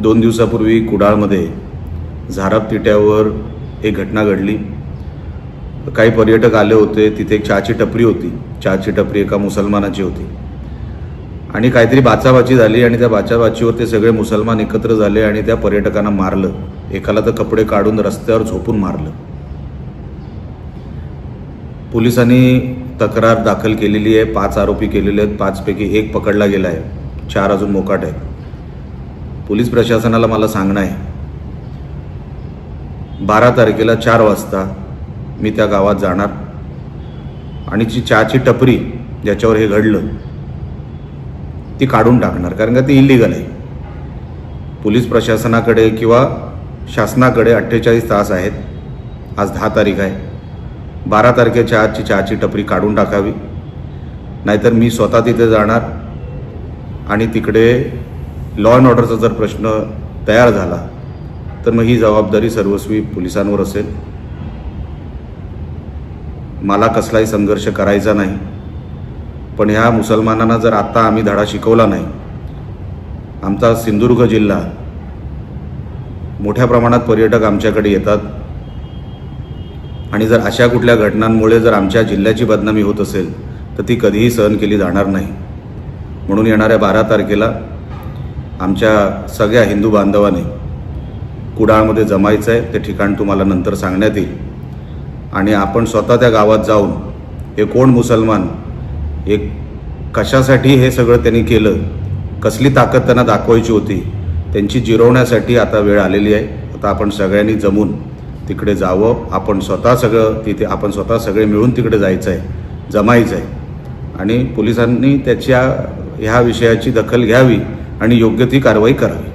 दोन दिवसापूर्वी कुडाळमध्ये झाराप तिट्यावर एक घटना घडली. काही पर्यटक आले होते तिथे एक चहाची टपरी होती. चहाची टपरी एका मुसलमानाची होती. आणि काहीतरी बाचाबाची झाली आणि त्या बाचाबाचीवर ते सगळे मुसलमान एकत्र झाले आणि त्या पर्यटकांना मारलं. एकाला तर कपडे काढून रस्त्यावर झोपून मारलं. पोलिसांनी तक्रार दाखल केलेली आहे. पाच आरोपी केलेले आहेत. पाचपैकी एक पकडला गेला आहे. चार अजून मोकाट आहेत. पोलीस प्रशासनाला मला सांगणं आहे. बारा तारखेला चार वाजता मी त्या गावात जाणार. आणि जी चहाची टपरी ज्याच्यावर हे घडलं ती काढून टाकणार कारण का ती इलिगल आहे. पोलीस प्रशासनाकडे किंवा शासनाकडे अठ्ठेचाळीस तास आहेत. आज दहा तारीख आहे. बारा तारखेच्या आजची चहाची टपरी काढून टाकावी. नाहीतर मी स्वतः तिथे जाणार आणि तिकडे लॉ अँड ऑर्डरचा जर प्रश्न तयार झाला तर मग ही जबाबदारी सर्वस्वी पोलिसांवर असेल. मला कसलाही संघर्ष करायचा नाही पण ह्या मुसलमानांना जर आत्ता आम्ही धडा शिकवला नाही आमचा सिंधुदुर्ग जिल्हा मोठ्या प्रमाणात पर्यटक आमच्याकडे येतात. आणि जर अशा कुठल्या घटनांमुळे जर आमच्या जिल्ह्याची बदनामी होत असेल तर ती कधीही सहन केली जाणार नाही. म्हणून येणाऱ्या बारा तारखेला आमच्या सगळ्या हिंदू बांधवाने कुडाळमध्ये जमायचं आहे ते ठिकाण तुम्हाला नंतर सांगण्यात येईल. आणि आपण स्वतः त्या गावात जाऊन हे कोण मुसलमान हे कशासाठी हे सगळं त्यांनी केलं कसली ताकद त्यांना दाखवायची होती त्यांची जिरवण्यासाठी आता वेळ आलेली आहे. आता आपण सगळ्यांनी जमून तिकडे जावं आपण स्वतः सगळं तिथे आपण स्वतः सगळे मिळून तिकडे जायचं आहे जमायचं आहे आणि पोलिसांनी त्याच्या ह्या विषयाची दखल घ्यावी आणि योग्य ती कारवाई करावी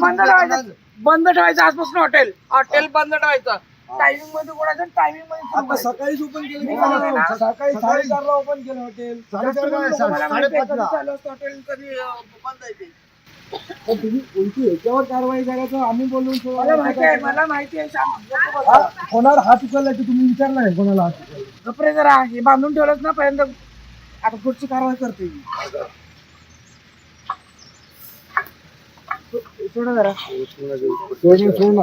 बंद ठेवायचं बंद ठेवायचं आजपासून हॉटेल हॉटेल बंद ठेवायचं टायमिंगमध्ये उघडायचं टायमिंगमध्ये आता करायचं. सकाळीच ओपन केलं मी सकाळी साडेचारला ओपन केलं हॉटेल असतं हॉटेल कधी बंद आहे ते. तर तुम्ही कारवाई करायचं आम्ही बोलून ठेवू. मला माहिती आहे मला माहिती आहे. हा, कोणाला हात उचलला की तुम्ही विचारला नाही कोणाला हात उचलला कपडे जरा हे बांधून ठेवलंच ना पर्यंत आता पुढची कारवाई करते मी. सोडा जरा. सोडून सोडून